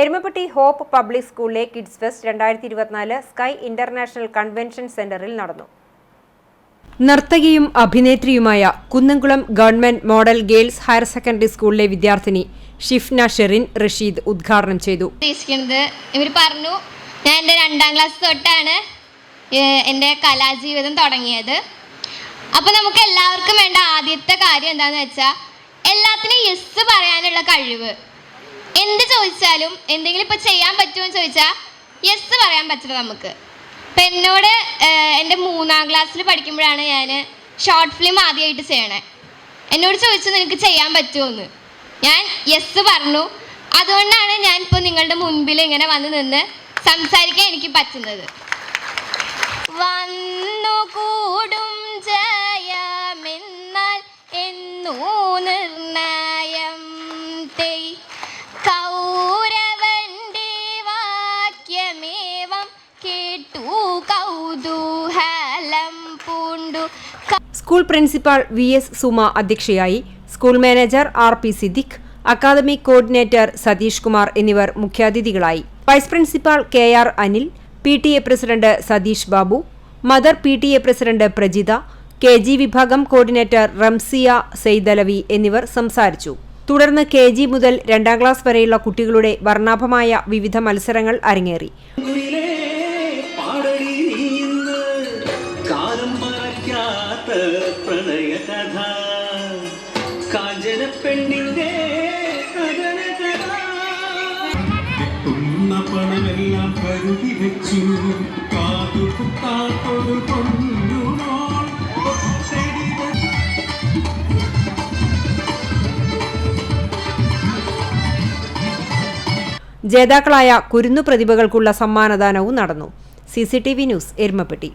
Erumapetty Hope Public സ്കൂളിലെ kids fest രണ്ടായിരത്തി ഇരുപത്തിനാല് സ്കൈ ഇന്റർനാഷണൽ കൺവെൻഷൻ സെന്ററിൽ നടന്നു. നർത്തകിയും അഭിനേത്രിയുമായ Kunnamkulam Government Model Girls Higher Secondary സ്കൂളിലെ വിദ്യാർത്ഥിനി ഷിഫ്ന ഷെറിൻ റഷീദ് ഉദ്ഘാടനം ചെയ്തു. ഇവർ പറഞ്ഞു ഞാൻ എന്റെ രണ്ടാം ക്ലാസ് തൊട്ടാണ് എന്റെ കലാജീവിതം തുടങ്ങിയത്. അപ്പോൾ നമുക്ക് എല്ലാവർക്കും വേണ്ട ആദ്യത്തെ കാര്യം എന്താണെന്ന് വെച്ചാൽ എല്ലാത്തിനും യെസ് പറയാനുള്ള കഴിവ്. എന്ത് ചോദിച്ചാലും എന്തെങ്കിലും ഇപ്പോൾ ചെയ്യാൻ പറ്റുമോ എന്ന് ചോദിച്ചാൽ യെസ് പറയാൻ പറ്റില്ല നമുക്ക്. ഇപ്പം എന്നോട് എന്റെ മൂന്നാം ക്ലാസ്സിൽ പഠിക്കുമ്പോഴാണ് ഞാൻ ഷോർട്ട് ഫിലിം ആദ്യമായിട്ട് ചെയ്യണേ. എന്നോട് ചോദിച്ചു നിനക്ക് ചെയ്യാൻ പറ്റുമോ എന്ന്? ഞാൻ യെസ് പറഞ്ഞു. അതുകൊണ്ടാണ് ഞാൻ ഇപ്പോൾ നിങ്ങളുടെ മുൻപിൽ ഇങ്ങനെ വന്ന് നിന്ന് സംസാരിക്കാൻ എനിക്ക് പറ്റുന്നത്. വന്നുകൂടും ജയമെന്നാൽ എന്നോ school principal V S Suma അധ്യക്ഷയായി school manager R P Siddique academic coordinator Satheesh Kumar എന്നിവർ മുഖ്യാതിഥികളായി. Vice principal K R Anil P T A president Satheesh Babu mother P T A president Prajitha K G വിഭാഗം coordinator Ramsiya Saidalavi എന്നിവർ സംസാരിച്ചു. തുടർന്ന് K G മുതൽ രണ്ടാം class വരെയുള്ള കുട്ടികളുടെ വർണാഭമായ വിവിധ മത്സരങ്ങൾ അരങ്ങേറി. മറയ്ക്കാത്ത പ്രണയകഥ കാഞ്ചന പെണ്ണിന്റെ കഥന കഥ കിട്ടുന്ന പണമെല്ലാം കരുതി വെച്ചു. കാതു കുത്താത്തൊരു വന്നു. ജേതാക്കളായ കുരുന്നു പ്രതിഭകൾക്കുള്ള സമ്മാനദാനവും നടന്നു. C C T V news Erumapetty.